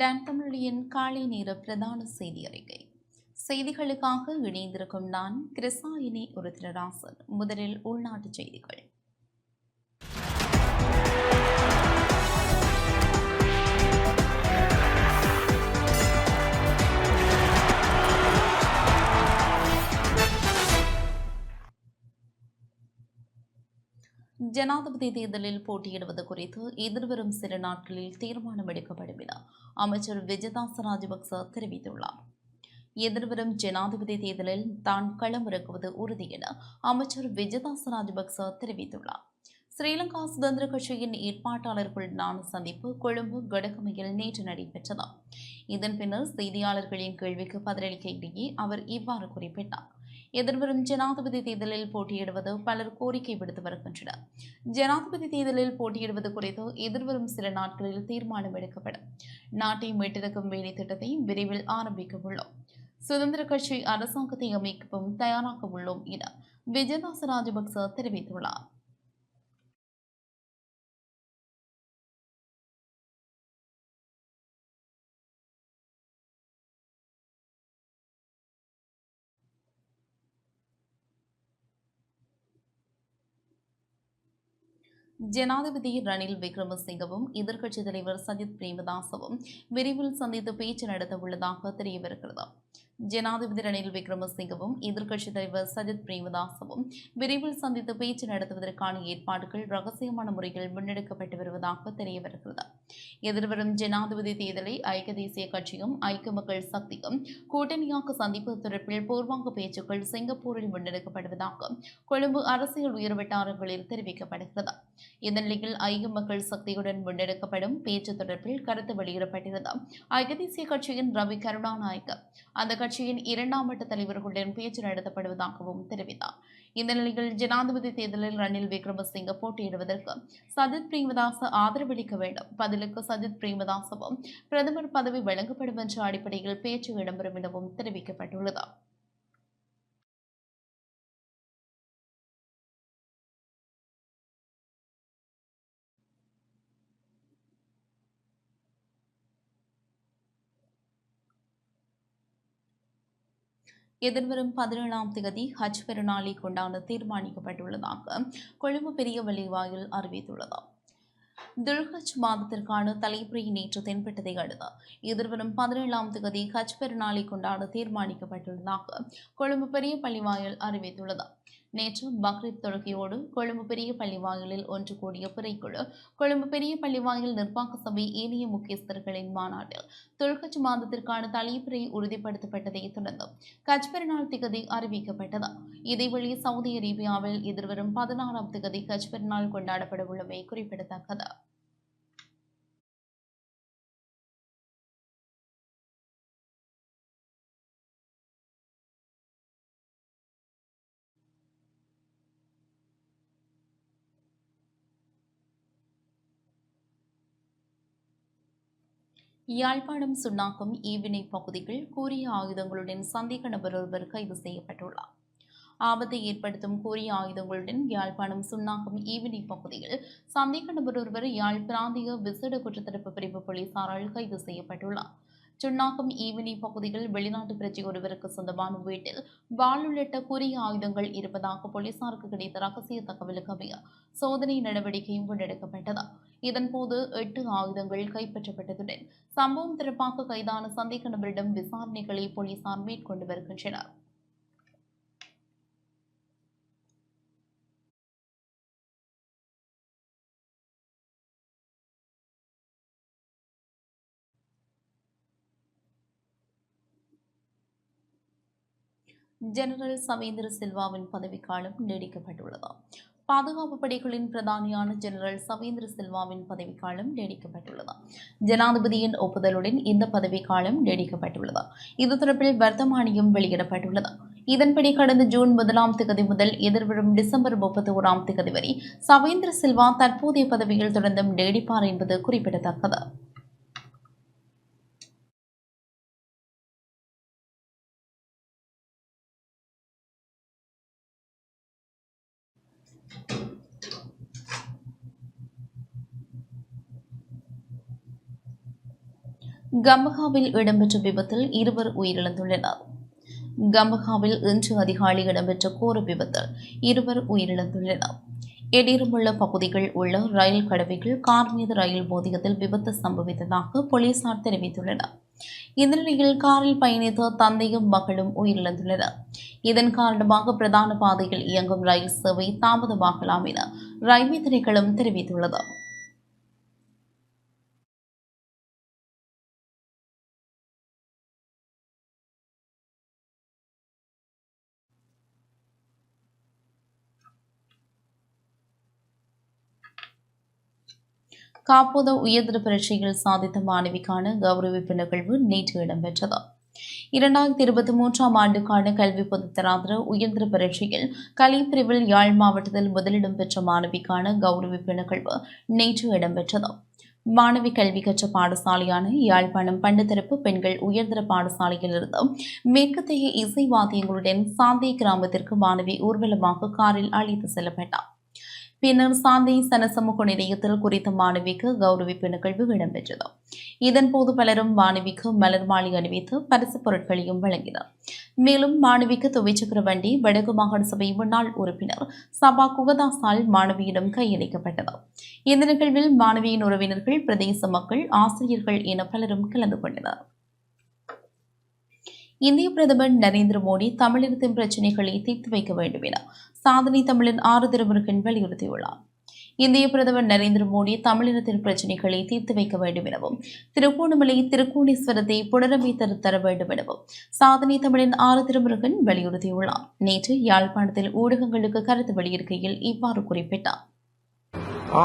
வணக்கம் டான் தமிழியின் காலை நேர பிரதான செய்தி அறிக்கை. செய்திகளுக்காக இணைந்திருக்கும் நான் கிருசாயினி உருத்திரராசன் முதலில் உள்நாட்டு செய்திகள். ஜனாதிபதி தேர்தலில் போட்டியிடுவது குறித்து எதிர்வரும் சில நாட்களில் தீர்மானம் எடுக்கப்படும் என அமைச்சர் விஜயதாச ராஜபக்ச தெரிவித்துள்ளார். எதிர்வரும் ஜனாதிபதி தேர்தலில் தான் களமிறக்குவது உறுதி என அமைச்சர் விஜயதாச ராஜபக்ச தெரிவித்துள்ளார். ஸ்ரீலங்கா சுதந்திர கட்சியின் ஏற்பாட்டாளர்களுடனான சந்திப்பு கொழும்பு கடகமையில் நேற்று நடைபெற்றது. இதன் பின்னர் செய்தியாளர்களின் கேள்விக்கு பதிலளிக்கையிலேயே அவர் இவ்வாறு குறிப்பிட்டார். எதிர்வரும் ஜனாதிபதி தேர்தலில் போட்டியிடுவது பலர் கோரிக்கை விடுத்து வருகின்றனர். ஜனாதிபதி தேர்தலில் போட்டியிடுவது குறித்து எதிர்வரும் சில நாட்களில் தீர்மானம் எடுக்கப்படும். நாட்டை மீட்டெடுக்கும் வேலை திட்டத்தை விரைவில் ஆரம்பிக்க உள்ளோம். சுதந்திர கட்சி அரசாங்கத்தை அமைக்கவும் தயாராக உள்ளோம் என விஜயதாச ராஜபக்ச தெரிவித்துள்ளார். ஜனாதிபதி ரணில் விக்ரமசிங்கவும் எதிர்க்கட்சித் தலைவர் சஜித் பிரேமதாசவும் விரைவில் சந்தித்து பேச்சு நடத்த உள்ளதாக தெரியவிருக்கிறது ஜனாதிபதி ரணில் விக்ரமசிங்கவும் எதிர்க்கட்சித் தலைவர் சஜித் பிரேமதாசவும் விரைவில் சந்தித்து பேச்சு நடத்துவதற்கான ஏற்பாடுகள் ரகசியமான முறையில் முன்னெடுக்கப்பட்டு வருவதாக தெரியவருகிறது. எதிர்வரும் ஜனாதிபதி தேர்தலை ஐக்கிய தேசிய கட்சியும் ஐக்கிய மக்கள் சக்தியும் கூட்டணியாக சந்திப்பு தொடர்பில் பூர்வாங்க பேச்சுக்கள் சிங்கப்பூரில் முன்னெடுக்கப்படுவதாக கொழும்பு அரசியல் உயர்வட்டாரங்களில் தெரிவிக்கப்படுகிறது. இந்த நிலையில் ஐக்கிய மக்கள் சக்தியுடன் முன்னெடுக்கப்படும் பேச்சு தொடர்பில் கருத்து வெளியிடப்பட்டிருந்த ஐக்கிய தேசிய கட்சியின் ரவி கருணாநாயக்க அந்த கட்சியின் இரண்டாம் வட்ட தலைவர்களுடன் பேச்சு நடத்தப்படுவதாகவும் தெரிவித்தார். இந்த நிலையில் ஜனாதிபதி தேர்தலில் ரணில் விக்ரமசிங்க போட்டியிடுவதற்கு சஜித் பிரேமதாச ஆதரவளிக்க வேண்டும். பதிலுக்கு சஜித் பிரேமதாசவும் பிரதமர் பதவி வழங்கப்படும் என்ற அடிப்படையில் பேச்சு இடம்பெறும் எனவும் தெரிவிக்கப்பட்டுள்ளது. எதிர்வரும் பதினேழாம் தேதி ஹஜ் பெருநாளை கொண்டாட தீர்மானிக்கப்பட்டுள்ளதாக கொழும்பு பெரிய வழிவாயில் அறிவித்துள்ளது. துல்ஹஜ் மாதத்திற்கான தலைப்புரை நேற்று தென்பட்டதை அடுத்து எதிர்வரும் பதினேழாம் தேதி ஹஜ் பெருநாளை கொண்டாட தீர்மானிக்கப்பட்டுள்ளதாக கொழும்பு பெரிய பள்ளிவாயில் அறிவித்துள்ளது. நேற்று பக்ரீத் தொழுகையோடு கொழும்பு பெரிய பள்ளிவாயலில் ஒன்று கூடிய பிறைக்குழு கொழும்பு பெரிய பள்ளிவாயல் நிர்வாக சபை ஏனைய முக்கியஸ்தர்களின் மாநாட்டில் துல்கச் மாதத்திற்கான தலைப்பிறை உறுதிப்படுத்தப்பட்டதை தொடர்ந்து கட்ச் பெருநாள் திகதி அறிவிக்கப்பட்டது. இதேவழி சவுதி அரேபியாவில் எதிர்வரும் பதினாறாம் திகதி கட்ச் பெருநாள் கொண்டாடப்பட உள்ளமை குறிப்பிடத்தக்கது. யாழ்ப்பாணம் சுண்ணாக்கம் ஈவினை பகுதிகள் கூறிய ஆயுதங்களுடன் சந்தேக நபர் ஒருவர் கைது செய்யப்பட்டுள்ளார். ஆபத்தை ஏற்படுத்தும் கூறிய ஆயுதங்களுடன் யாழ்ப்பாணம் சுண்ணாக்கம் ஈவினை பகுதியில் சந்தேக நபர் ஒருவர் யாழ் பிராந்திய விசேட குற்றத்தடுப்பு பிரிவு போலீசாரால் கைது செய்யப்பட்டுள்ளார். சுண்ணாக்கம் ஈவினி பகுதியில் வெளிநாட்டு பிரஜை ஒருவருக்கு சொந்தமான வீட்டில் வாள் உள்ளிட்ட குறிய ஆயுதங்கள் இருப்பதாக போலீசாருக்கு கிடைத்த ரகசிய தகவலுக்கு அமைய சோதனை நடவடிக்கையும் முன்னெடுக்கப்பட்டது. இதன்போது எட்டு ஆயுதங்கள் கைப்பற்றப்பட்டதுடன் சம்பவம் தொடர்பாக கைதான சந்தேக நபரிடம் விசாரணைகளை போலீசார் மேற்கொண்டு வருகின்றனர். ஜெனரல் சவேந்திர சில்வாவின் பதவிக்காலம் நீடிக்கப்பட்டுள்ளது பாதுகாப்பு படைகளின் பிரதானியான ஜெனரல் சவேந்திர சில்வாவின் பதவிக்காலம் நீடிக்கப்பட்டுள்ளது ஜனாதிபதியின் ஒப்புதலுடன் இந்த பதவிக்காலம் நீடிக்கப்பட்டுள்ளது இது தொடர்பில் வர்த்தமானியம் வெளியிடப்பட்டுள்ளது இதன்படி கடந்த ஜூன் முதலாம் திகதி முதல் எதிர்வரும் டிசம்பர் முப்பத்தி ஓராம் திகதி வரை சவேந்திர சில்வா தற்போதைய பதவியில் தொடர்ந்தும் நீடிப்பார் என்பது குறிப்பிடத்தக்கது. கம்பகாவில் இடம்பெற்ற விபத்தில் இருவர் உயிரிழந்துள்ளனர். கம்பகாவில் இன்று அதிகாலை இடம்பெற்ற கோர விபத்தில் இருவர் உயிரிழந்துள்ளனர். எடிருமுள்ள பகுதிகள் உள்ள ரயில் கடவைகள் கார் மீது ரயில் மோதியதில் விபத்து சம்பவித்ததாக போலீசார் தெரிவித்துள்ளனர். இந்த நிலையில் காரில் பயணித்த தந்தையும் மகளும் உயிரிழந்துள்ளனர். இதன் காரணமாக பிரதான பாதையில் இயங்கும் ரயில் சேவை தாமதமாகலாம் என ரயில்வே திணைக்களம் தெரிவித்துள்ளது. காப்போத உயர்தர பரீட்சையில் சாதித்த மாணவிக்கான கௌரவிப்பு நிகழ்வு நேற்று இடம்பெற்றது. இரண்டாயிரத்தி இருபத்தி மூன்றாம் ஆண்டுக்கான கல்வி பொதுத்தராதர உயர்தர பரீட்சையில் கலை பிரிவில் யாழ் மாவட்டத்தில் முதலிடம் பெற்ற மாணவிக்கான கௌரவிப்பு நிகழ்வு நேற்று இடம்பெற்றது. மாணவி கல்வி கற்ற பாடசாலையான யாழ்ப்பாணம் பண்டுதரப்பு பெண்கள் உயர்தர பாடசாலையிலிருந்து மேற்கத்தைய இசை வாத்தியங்களுடன் சாந்தி கிராமத்திற்கு மாணவி ஊர்வலமாக காரில் அழைத்து செல்லப்பட்டார். பின்னர் சாந்தி சனசமூக நிலையத்தில் குறித்த மாணவிக்கு கௌரவிப்பு நிகழ்வு இடம்பெற்றது. இதன்போது பலரும் மாணவிக்கு மலர் மாலை அணிவித்து பரிசு பொருட்களையும் வழங்கினர். மேலும் மாணவிக்கு துவைச்சக்கர வண்டி வடக்கு மாகாண சபை முன்னாள் உறுப்பினர் சபா குகதாசால் மாணவியிடம் கையளிக்கப்பட்டது. இந்த நிகழ்வில் மாணவியின் உறவினர்கள் பிரதேச மக்கள் ஆசிரியர்கள் என பலரும் கலந்து கொண்டனர். இந்திய பிரதமர் நரேந்திர மோடி தமிழினத்தின் பிரச்சினைகளை தீர்த்து வைக்க வேண்டும் என சாதனை தமிழின் ஆறு திருமுருகன் வலியுறுத்தியுள்ளார். இந்திய பிரதமர் நரேந்திர மோடி தமிழினத்தின் பிரச்சினைகளை தீர்த்து வைக்க வேண்டும் எனவும் திருகோணமலை திருக்கோணேஸ்வரத்தை புனரமைத்து தர வேண்டும் எனவும் சாதனை தமிழின் ஆறு திருமுருகன் வலியுறுத்தியுள்ளார். நேற்று யாழ்ப்பாணத்தில் ஊடகங்களுக்கு கருத்து வெளியிருக்கையில் இவ்வாறு குறிப்பிட்டார்.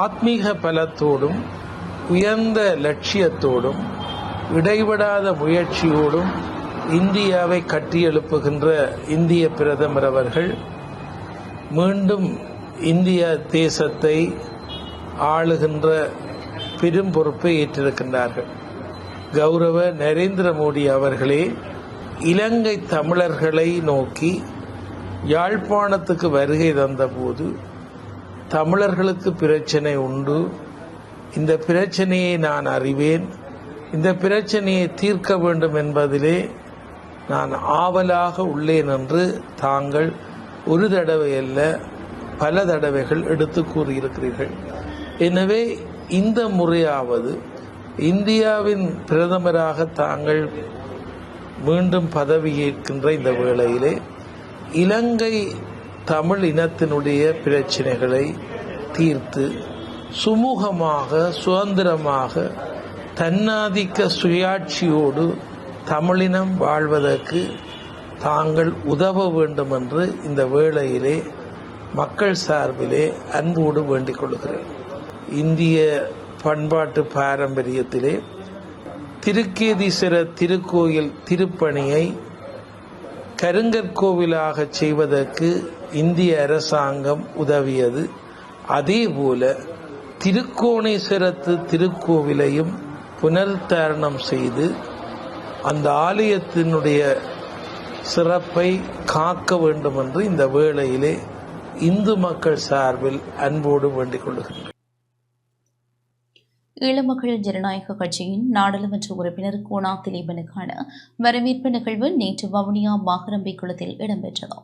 ஆத்மீக பலத்தோடும் உயர்ந்த லட்சியத்தோடும் இடைவிடாத முயற்சியோடும் இந்தியாவை கட்டியெழுப்புகின்ற இந்திய பிரதமர் அவர்கள் மீண்டும் இந்திய தேசத்தை ஆளுகின்ற பெரும் பொறுப்பை ஏற்றிருக்கின்றார்கள். கௌரவ நரேந்திர மோடி அவர்களே இலங்கை தமிழர்களை நோக்கி யாழ்ப்பாணத்துக்கு வருகை தந்தபோது தமிழர்களுக்கு பிரச்சனை உண்டு. இந்த பிரச்சனையை நான் அறிவேன். இந்த பிரச்சனையை தீர்க்க வேண்டும் என்பதிலே நான் ஆவலாக உள்ளேன் என்று தாங்கள் ஒரு தடவை அல்ல பல தடவைகள் எடுத்து கூறியிருக்கிறீர்கள். எனவே இந்த முறையாவது இந்தியாவின் பிரதமராக தாங்கள் மீண்டும் பதவியேற்கின்ற இந்த வேளையிலே இலங்கை தமிழ் இனத்தினுடைய பிரச்சனைகளை தீர்த்து சுமூகமாக சுதந்திரமாக தன்னாதிக்க சுயாட்சியோடு தமிழினம் வாழ்வதற்கு தாங்கள் உதவ வேண்டும் என்று இந்த வேளையிலே மக்கள் சார்பிலே அன்போடு வேண்டிக் கொள்கிறேன். இந்திய பண்பாட்டு பாரம்பரியத்திலே திருக்கேதீஸ்வர திருக்கோயில் திருப்பணியை கருங்கற்கோவிலாக செய்வதற்கு இந்திய அரசாங்கம் உதவியது. அதேபோல திருக்கோணேஸ்வரத்து திருக்கோவிலையும் புனருத்தாரணம் செய்து அந்த ஆலயத்தினுடைய சிறப்பை காக்க வேண்டும் என்று இந்த வேளையிலே இந்து மக்கள் சார்பில் அன்போடு வேண்டிக் கொள்கிறேன் ஈழமக்கள் ஜனநாயக கட்சியின் நாடாளுமன்ற உறுப்பினர் கோனா திலீபனுக்கான வரவேற்பு நிகழ்வு நேற்று வவுனியா மாகரம்பி குளத்தில் இடம்பெற்றது.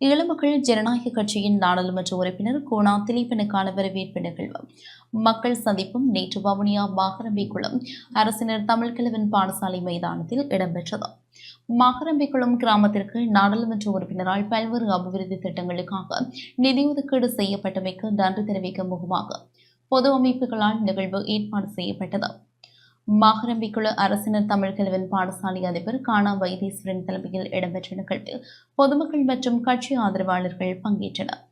இளமக்கள் ஜனநாயக கட்சியின் நாடாளுமன்ற உறுப்பினர் கோனா திலீபனுக்கான வரவேற்பு நிகழ்வு. மக்கள் சந்திப்பும் நேற்று வவுனியா மாகரம்பிக்குளம் அரசினர் தமிழ்கிழவன் பாடசாலை மைதானத்தில் இடம்பெற்றது. மாகரம்பிக்குளம் கிராமத்திற்கு நாடாளுமன்ற உறுப்பினரால் பல்வேறு அபிவிருத்தி திட்டங்களுக்காக நிதி ஒதுக்கீடு செய்யப்பட்டமைக்கு நன்றி தெரிவிக்கும் முகமாக பொது அமைப்புகளால் நிகழ்வு ஏற்பாடு செய்யப்பட்டது. மாகரம்பிக்குழு அரசினர் தமிழ்கிழவன் பாடசாலை அதிபர் கானா வைத்தீஸ்வரன் தலைமையில் இடம்பெற்ற நிகழ்வில் பொதுமக்கள் மற்றும் கட்சி ஆதரவாளர்கள் பங்கேற்றனர்.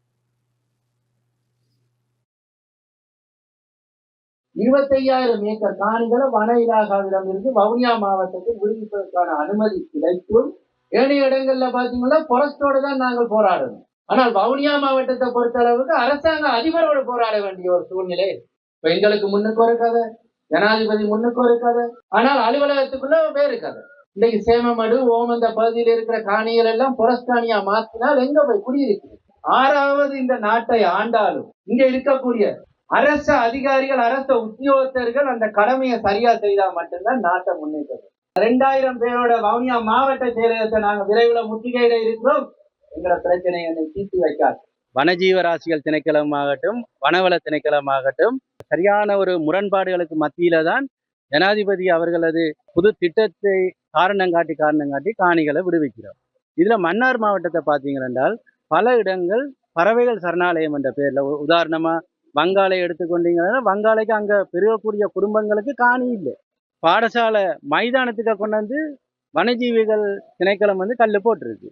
இருபத்தையாயிரம் ஏக்கர் காணிகளை வன இலாகாவிடம் இருந்து வவுனியா மாவட்டத்தில் விடுவிப்பதற்கான அனுமதி கிடைக்கும். ஏனைய இடங்கள்ல பாத்தீங்கன்னா பொரஸ்டோட தான் நாங்கள் போராடணும் ஆனால் வவுனியா மாவட்டத்தை பொறுத்த அளவுக்கு அரசாங்க அதிபரோடு போராட வேண்டிய ஒரு சூழ்நிலை. இப்ப எங்களுக்கு முன்னுக்கு ஒரு கதை. ஜனாதிபதி முன்னுக்கும் இருக்காது ஆனால் அலுவலகத்துக்குள்ள பேர் இருக்காது இன்னைக்கு சேமமடு ஓமந்த பகுதியில் இருக்கிற காணிகள் எல்லாம் புரஸ்காணியா மாத்தினால் எங்க போய் குடியிருக்கு ஆறாவது இந்த நாட்டை ஆண்டாலும் இங்க இருக்கக்கூடிய அரச அதிகாரிகள் அரச உத்தியோகத்தர்கள் அந்த கடமையை சரியா செய்தா மட்டும்தான் நாட்டை முன்னேற்றம் ரெண்டாயிரம் பேரோட வவுனியா மாவட்ட செயலகத்தை நாங்க விரைவில் முற்றுகையிட இருக்கிறோம். எங்களை பிரச்சனையை தீர்த்து வைக்காது வனஜீவராசிகள் திணைக்களமாகட்டும் வனவள திணைக்களமாகட்டும் சரியான ஒரு முரண்பாடுகளுக்கு மத்தியில தான் ஜனாதிபதி அவர்களது புது திட்டத்தை காரணம் காட்டி காரணம் காட்டி காணிகளை விடுவிக்கிறோம் இதுல மன்னார் மாவட்டத்தை பார்த்தீங்கன்னால் பல இடங்கள் பறவைகள் சரணாலயம் என்ற பேர்ல உதாரணமா வங்காளை எடுத்துக்கொண்டீங்கன்னா வங்காளைக்கு அங்க பெருகக்கூடிய குடும்பங்களுக்கு காணி இல்லை. பாடசாலை மைதானத்துக்கு கொண்டு வந்து வனஜீவிகள் திணைக்களம் வந்து கல் போட்டிருக்கு.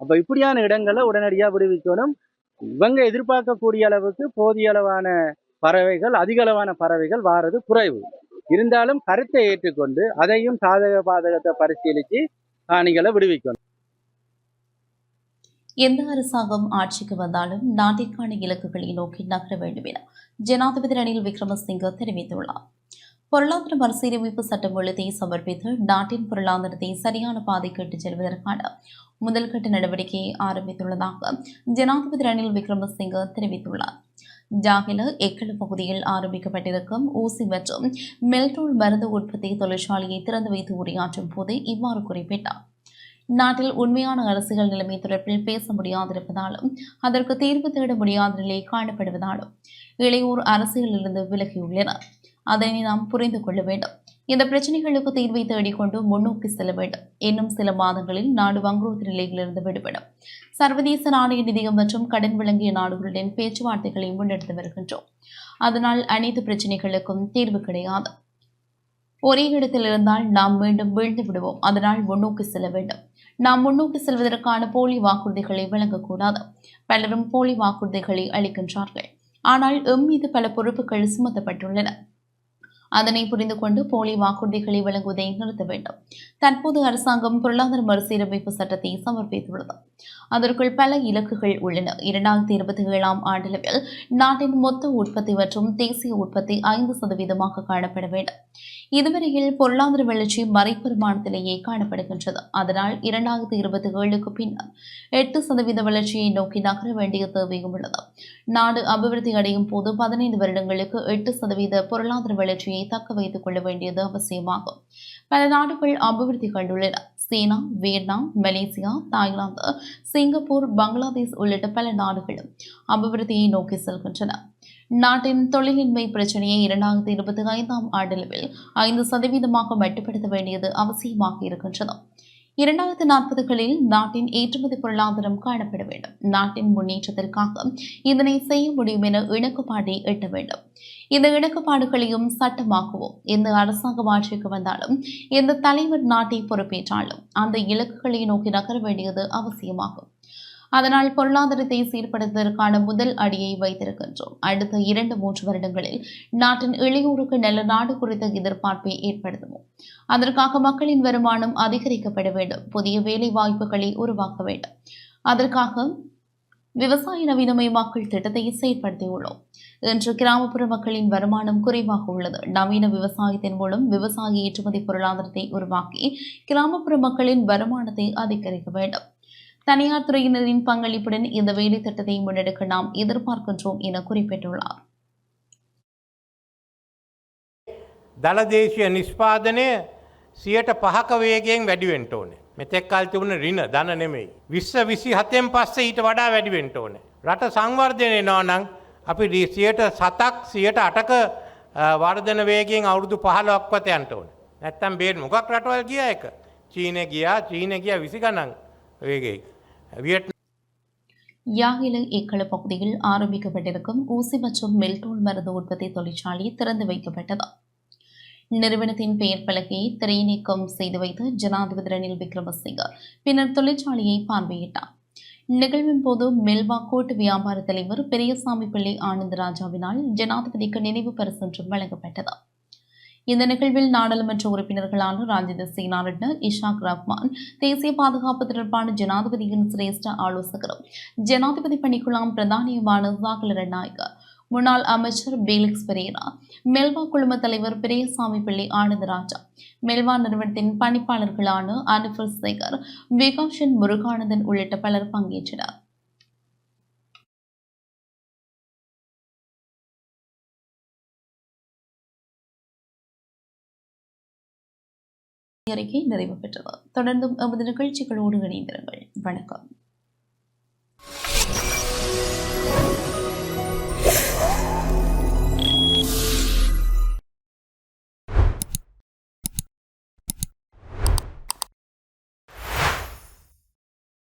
அப்ப இப்படியான இடங்களை உடனடியாக விடுவிக்கணும். இவங்க எதிர்பார்க்கக்கூடிய அளவுக்கு போதிய அளவான பறவைகள் அதிக அளவான பறவைகள் வாரது குறைவு. இருந்தாலும் கருத்தை ஏற்றுக்கொண்டு அதையும் சாதக பாதகத்தை பரிசீலித்து காணிகளை விடுவிக்கணும். எந்த அரசாங்கம் ஆட்சிக்கு வந்தாலும் நாட்டிற்கான இலக்குகளை நோக்கி நகர வேண்டும் என ஜனாதிபதி ரணில் விக்ரமசிங்க தெரிவித்துள்ளார். பொருளாதார மறுசீரமைப்பு சட்டமூலத்தை சமர்ப்பித்து நாட்டின் பொருளாதாரத்தை சரியான பாதைக்கு இட்டுச் செல்வதற்கான முதல்கட்ட நடவடிக்கையை ஆரம்பித்துள்ளதாக ஜனாதிபதி ரணில் விக்ரமசிங்க தெரிவித்துள்ளார். ஜாகில எக்கல் பகுதியில் ஆரம்பிக்கப்பட்டிருக்கும் ஊசி மற்றும் மெல்டோல் மருந்து உற்பத்தி தொழிற்சாலையை திறந்து வைத்து உரையாற்றும் போது இவ்வாறு குறிப்பிட்டார். நாட்டில் உண்மையான அரசியல் நிலைமை தொடர்பில் பேச முடியாதிருப்பதாலும் அதற்கு தீர்வு தேட முடியாத நிலை காணப்படுவதாலும் இளையோர் அரசியலிலிருந்து விலகியுள்ளனர். அதனை நாம் புரிந்து கொள்ள வேண்டும். இந்த பிரச்சனைகளுக்கு தீர்வை தேடிக்கொண்டு முன்னோக்கி செல்ல வேண்டும். இன்னும் சில மாதங்களில் நாடு வங்குரோத்து நிலையிலிருந்து விடுபடும். சர்வதேச நாணய நிதியம் மற்றும் கடன் வழங்கிய நாடுகளுடன் பேச்சுவார்த்தைகளை முன்னெடுத்து வருகின்றோம். அதனால் அனைத்து பிரச்சனைகளுக்கும் தீர்வு கிடையாது. ஒரே இடத்தில் இருந்தால் நாம் மீண்டும் வீழ்ந்து விடுவோம். அதனால் முன்னோக்கி செல்ல வேண்டும். நாம் முன்னோக்கி செல்வதற்கான போலி வாக்குறுதிகளை வழங்கக்கூடாது. பலரும் போலி வாக்குறுதிகளை அளிக்கின்றார்கள். ஆனால் எம் மீது பல பொறுப்புகள் சுமத்தப்பட்டுள்ளன. அதனை புரிந்து கொண்டு போலி வாக்குறுதிகளை வழங்குவதை நிறுத்த வேண்டும். தற்போது அரசாங்கம் பொருளாதார மறுசீரமைப்பு சட்டத்தை சமர்ப்பித்துள்ளது. அதற்குள் பல இலக்குகள் உள்ளன. இரண்டாயிரத்தி இருபத்தி ஏழாம் ஆண்டளவில் நாட்டின் மொத்த உற்பத்தி மற்றும் தேசிய உற்பத்தி ஐந்து சதவீதமாக காணப்பட வேண்டும். இதுவரையில் பொருளாதார வளர்ச்சி மறைப்பெருமானத்திலேயே காணப்படுகின்றது. அதனால் இரண்டாயிரத்தி இருபத்தி ஏழுக்கு பின்னர் எட்டு சதவீத வளர்ச்சியை நோக்கி நகர வேண்டிய தேவையும் உள்ளது. நாடு அபிவிருத்தி அடையும் போது பதினைந்து வருடங்களுக்கு எட்டு சதவீத பொருளாதார வளர்ச்சியை தக்க வைத்துக் கொள்ள வேண்டியது அவசியமாகும். பல நாடுகள் அபிவிருத்தி கண்டுள்ளன China Vietnam Malaysia Thailand Singapore Bangladesh உள்ளிட்ட பல நாடுகளும் அபிவிருத்தியை நோக்கி செல்கின்றன. நாட்டின் தொழிலின்மை பிரச்சனையை இரண்டாயிரத்தி இருபத்தி ஐந்தாம் ஆண்டளவில் ஐந்து சதவீதமாக மட்டுப்படுத்த வேண்டியது அவசியமாக இருக்கின்றது. இரண்டாயிரத்து நாற்பதுகளில் நாட்டின் ஏற்றுமதி பொருளாதாரம் காணப்பட வேண்டும். நாட்டின் முன்னேற்றத்திற்காக இதனை செய்ய முடியும் என இணக்கப்பாட்டை எட்ட வேண்டும். இந்த இணக்கப்பாடுகளையும் சட்டமாக்குவோம். எந்த அரசாங்கம் ஆட்சிக்கு வந்தாலும் எந்த தலைவர் நாட்டை பொறுப்பேற்றாலும் அந்த இலக்குகளை நோக்கி நகர வேண்டியது அவசியமாகும். அதனால் பொருளாதாரத்தை சீர்படுத்துவதற்கான முதல் அடியை வைத்திருக்கின்றோம். அடுத்த இரண்டு மூன்று வருடங்களில் நாட்டின் இளையோருக்கு நல்ல நாடு குறித்த எதிர்பார்ப்பை ஏற்படுத்துவோம். அதற்காக மக்களின் வருமானம் அதிகரிக்கப்பட வேண்டும். புதிய வேலை வாய்ப்புகளை உருவாக்க வேண்டும். அதற்காக விவசாய நவீனமயமாக்கல் திட்டத்தை செயற்படுத்தியுள்ளோம். இன்று கிராமப்புற மக்களின் வருமானம் குறைவாக உள்ளது. நவீன விவசாயத்தின் மூலம் விவசாய ஏற்றுமதி பொருளாதாரத்தை உருவாக்கி கிராமப்புற மக்களின் வருமானத்தை அதிகரிக்க வேண்டும். தனியார் துறையினரின் பங்களிப்புடன் இந்த வேலை திட்டத்தை முன்னெடுக்க நாம் எதிர்பார்க்கின்றோம் என குறிப்பிட்டுள்ளார் දළදේශය නිෂ්පාදනය සියට පහක වේගෙන් වැඩිවෙන්ට ඕන. මෙතෙක් කල් තිබුණ රින දන නෙමෙයි. විශ්ව විසි හතෙන් පස්සේ ඊට වඩා වැඩිවෙන්ට ඕන. රට සංවර්ධනය නෝනං අපි දී සියට සතක් සියට අටක අ, වර්ධන වේගෙන් අවුරුදු පහලොක්වත යන්ට ඕන. නැත්තම් බේට මොකක් රටවල් ගිය එක. චීනය ගියා චීන ගිය විසි ගණන් වේගේ. வியட்நாம். யாகிலை இக்கள பகுதியில் ஆரம்பிக்கப்பட்டிருக்கும் ஊசி மற்றும் மெல்டோல் மருந்து உற்பத்தி தொழிற்சாலை திறந்து வைக்கப்பட்டது. நிறுவனத்தின் பெயர் பலகையை திரைநீக்கம் செய்து வைத்து ஜனாதிபதி ரணில் விக்ரமசிங்க பின்னர் தொழிற்சாலையை பார்வையிட்டார். நிகழ்வின் போது மெல்வா கோட்டு வியாபார தலைவர் பெரியசாமி பிள்ளை ஆனந்தராஜாவினால் ஜனாதிபதிக்கு நினைவு பரிசு வழங்கப்பட்டது. இந்த நிகழ்வில் நாடாளுமன்ற உறுப்பினர்களான ராஜித சேனாரட்ன இஷாக் ரஹ்மான் தேசிய பாதுகாப்பு தொடர்பான ஜனாதிபதியின் சிரேஷ்ட ஆலோசகரும் ஜனாதிபதி பணிக்குழாம் பிரதானியுமான சாகல ரட்நாயக்க முன்னாள் அமைச்சர் பேலிக்ஸ் பெரேரா மெல்வா குழும தலைவர் பெரியசாமி பிள்ளை ஆனந்தராஜா மெல்வா நிறுவனத்தின் பணிப்பாளர்களான அனிஃபர் சேகர் விகாஷன் முருகானந்தன் உள்ளிட்ட பலர் பங்கேற்றனர். அறிக்கை நிறைவு பெற்றது. தொடர்ந்தும் எமது நிகழ்ச்சிகளோடு இணைந்திருங்கள். வணக்கம்.